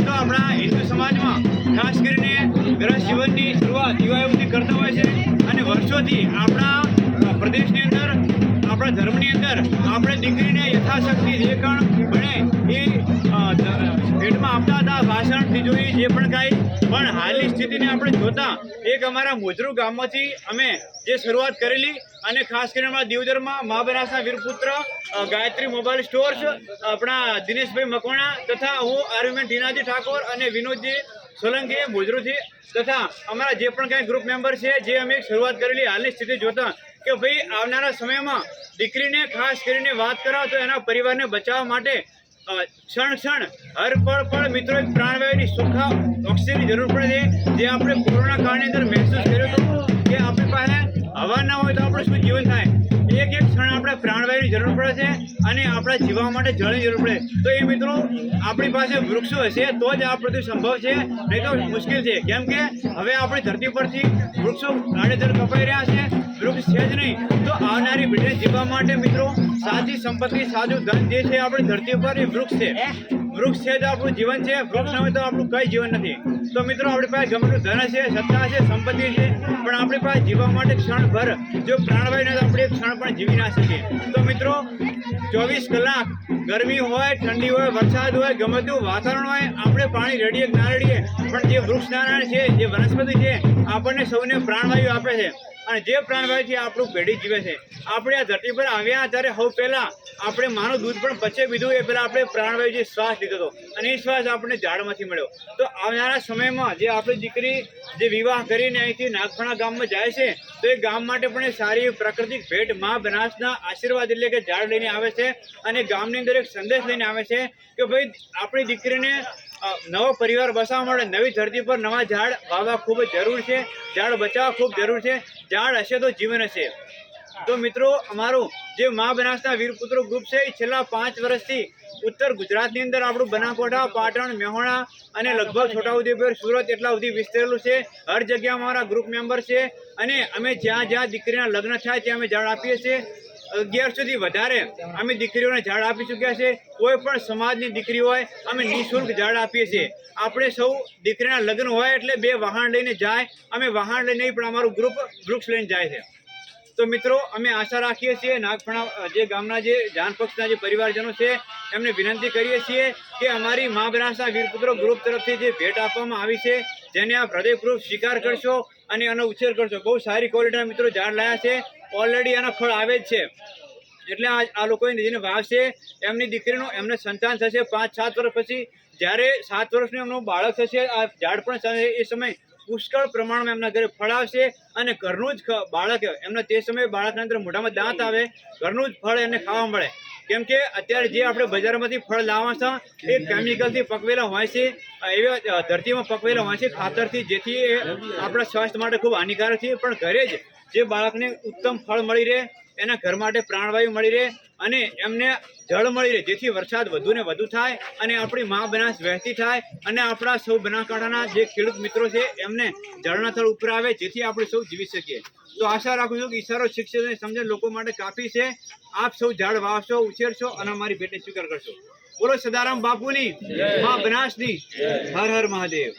મિત્રો આપણા હિન્દુ સમાજમાં ખાસ કરીને ગ્રહ જીવનની શરૂઆત યુવાઓથી કરતા હોય છે અને વર્ષોથી આપણા પ્રદેશની અંદર, આપણા ધર્મની અંદર આપણે દીકરીને યથાશક્તિ, જે પણ ભણે એ ભેટમાં આપતા હતા, ભાષણથી જોઈ, જે પણ કાંઈ પણ હાલની સ્થિતિને આપણે જોતા એક અમારા મોજરૂ ગામમાંથી અમે જે શરૂઆત કરેલી અને ખાસ કરીને અમારા દિવદરમાં મા બનાસના વીરપુત્ર ગાયત્રી મોબાઈલ સ્ટોર્સ, આપણા દિનેશભાઈ મકવાણા તથા હું આર્યુમેન ઢીનાજી ઠાકોર અને વિનોદજી સોલંકી મોજરૂથી તથા અમારા જે પણ કાંઈ ગ્રુપ મેમ્બર છે જે અમે શરૂઆત કરેલી હાલની સ્થિતિ જોતા કે ભાઈ આવનારા સમયમાં દીકરીને ખાસ કરીને વાત કરાવ તો એના પરિવારને બચાવવા માટે ક્ષણ ક્ષણ હર પળ પળ મિત્રો, એક પ્રાણવાયુની સુખા ઓક્સિજનની જરૂર પડે છે. જે આપણે કોરોના કાળની અંદર મહેસૂસ કર્યું હતું કે આપણી પાસે હવા ના હોય તો આપણે શું જીવન થાય? એક એક ક્ષણ આપણે પ્રાણવાયુની જરૂર પડે છે અને આપણા જીવવા માટે જળની જરૂર પડે તો એ મિત્રો, આપણી પાસે વૃક્ષો હશે તો જ આ બધું સંભવ છે. નહીં તો મુશ્કેલ છે. કેમ કે હવે આપણી ધરતી પરથી વૃક્ષો આડેધડ કપાઈ રહ્યા છે. વૃક્ષ છે જ નહીં. તો આવનારી પેઢી જીવવા માટે મિત્રો સાચી સંપત્તિ સાચું ધન જે છે આપણી ધરતી પર એ વૃક્ષ છે. વૃક્ષ છે તો આપણું જીવન છે વૃક્ષ ન હોય તો આપણું કઈ જીવન નથી. તો મિત્રો આપણી પાસે ગમે ધન છે સત્તા છે સંપત્તિ છે પણ આપણી પાસે જીવવા માટે ક્ષણભર જો પ્રાણવાયુ ન તો આપણે એક ક્ષણ પણ જીવી ના શકીએ. તો મિત્રો ચોવીસ કલાક ગરમી હોય ઠંડી હોય વરસાદ હોય ગમે તેવું વાતાવરણ હોય આપણે પાણી રેડીએ ના રેડીએ પણ જે વૃક્ષ નારાયણ છે જે વનસ્પતિ છે આપણને સૌને પ્રાણવાયુ આપે છે. અને જે પ્રાણવાયુથી આપણું પેઢી જીવે છે, આપણે આ ધરતી પર આવ્યા ત્યારે સૌ પહેલાં આપણે માનું દૂધ પણ પચે પીધું એ પહેલાં આપણે પ્રાણવાયુ જે શ્વાસ લીધો હતો, અને એ શ્વાસ આપણને ઝાડમાંથી મળ્યો. તો આવનારા સમયમાં જે આપણી દીકરી જે વિવાહ કરીને અહીંથી નાગફણા ગામમાં જાય છે, તો એ ગામ માટે પણ એ સારી પ્રાકૃતિક ભેટ મા બનાસના આશીર્વાદ એટલે કે ઝાડ લઈને આવે છે, અને ગામની અંદર એક સંદેશ લઈને આવે છે કે ભાઈ, આપણી દીકરીને નવો પરિવાર બસાવવા માટે નવી ધરતી પર નવા ઝાડ વાવવા ખૂબ જરૂર છે, ઝાડ બચાવવા ખૂબ જરૂર છે, ઝાડ હશે તો જીવન હશે. તો મિત્રો, અમારું જે મા બનાસના વીરપુત્રો ગ્રુપ છે, એ છેલ્લા પાંચ વર્ષથી ઉત્તર ગુજરાતની અંદર આપણું બનાસકાંઠા પાટણ, મેહોણા અને લગભગ છોટાઉદેપુર, સુરત એટલા સુધી વિસ્તરેલું છે. હર જગ્યા અમારા ગ્રુપ મેમ્બર છે અને અમે જ્યાં જ્યાં દીકરીના લગ્ન થાય ત્યાં અમે ઝાડ આપીએ છીએ. અગિયારસોથી વધારે અમે દીકરીઓને ઝાડ આપી ચૂક્યા છે. કોઈ પણ સમાજની દીકરી હોય, અમે નિઃશુલ્ક ઝાડ આપીએ છીએ. આપણે સૌ દીકરીના લગ્ન હોય એટલે બે વાહન લઈને જાય, અમે વાહન લઈને પણ અમારું ગ્રુપ વૃક્ષ લઈને જાય છે. તો મિત્રો, અમે આશા રાખીએ છીએ, નાગફણા જે ગામના જે જાન પક્ષના જે પરિવારજનો છે, એમને વિનંતી કરીએ છીએ કે અમારી મા બનાસના વીરપુત્રો ગ્રુપ તરફથી જે ભેટ આપવામાં આવી છે, જેને આપ હૃદયપૂર્વક સ્વીકાર કરશો અને એનો ઉછેર કરશો. બહુ સારી ક્વોલિટીના મિત્રો ઝાડ લાયા છે. ઓલરેડી એના ફળ આવે જ છે. એટલે આ આ લોકોએ જેને વાવશે એમની દીકરીનું, એમને સંતાન થશે પાંચ, સાત વર્ષ પછી. જ્યારે સાત વર્ષનું એમનું બાળક થશે, આ ઝાડ પણ એ સમય પુષ્કળ પ્રમાણમાં એમના ઘરે ફળ આવશે અને ઘરનું જ બાળક એમના તે સમયે બાળકના અંદર મોઢામાં દાંત આવે ઘરનું જ ફળ એને ખાવા મળે. કેમ કે અત્યારે જે આપણે બજારમાંથી ફળ લાવવા છે એ કેમિકલથી પકવેલા હોય છે એવા ધરતીમાં પકવેલા હોય છે ખાતરથી જેથી એ આપણા સ્વાસ્થ્ય માટે ખૂબ હાનિકારક છે પણ ઘરે જ જે બાળકને ઉત્તમ ફળ મળી રહે એના ઘર માટે પ્રાણવાયુ મળી રહે અને એમને જળ મળી રહે જેથી વરસાદ વધુ ને વધુ થાય અને આપણી મા બનાસ વહેતી થાય અને આપણા સૌ બનાસકાંઠાના જે ખેડૂત મિત્રો છે એમને જળના થળ ઉપર આવે જેથી આપણે સૌ જીવી શકીએ. તો આશા રાખું છું કે ઈશારો શિક્ષણ અને સમજણ લોકો માટે કાફી છે. આપ સૌ ઝાડ વાવશો ઉછેરશો અને અમારી ભેટને સ્વીકાર કરશો. બોલો સદારામ બાપુની મા બનાસની હર હર મહાદેવ.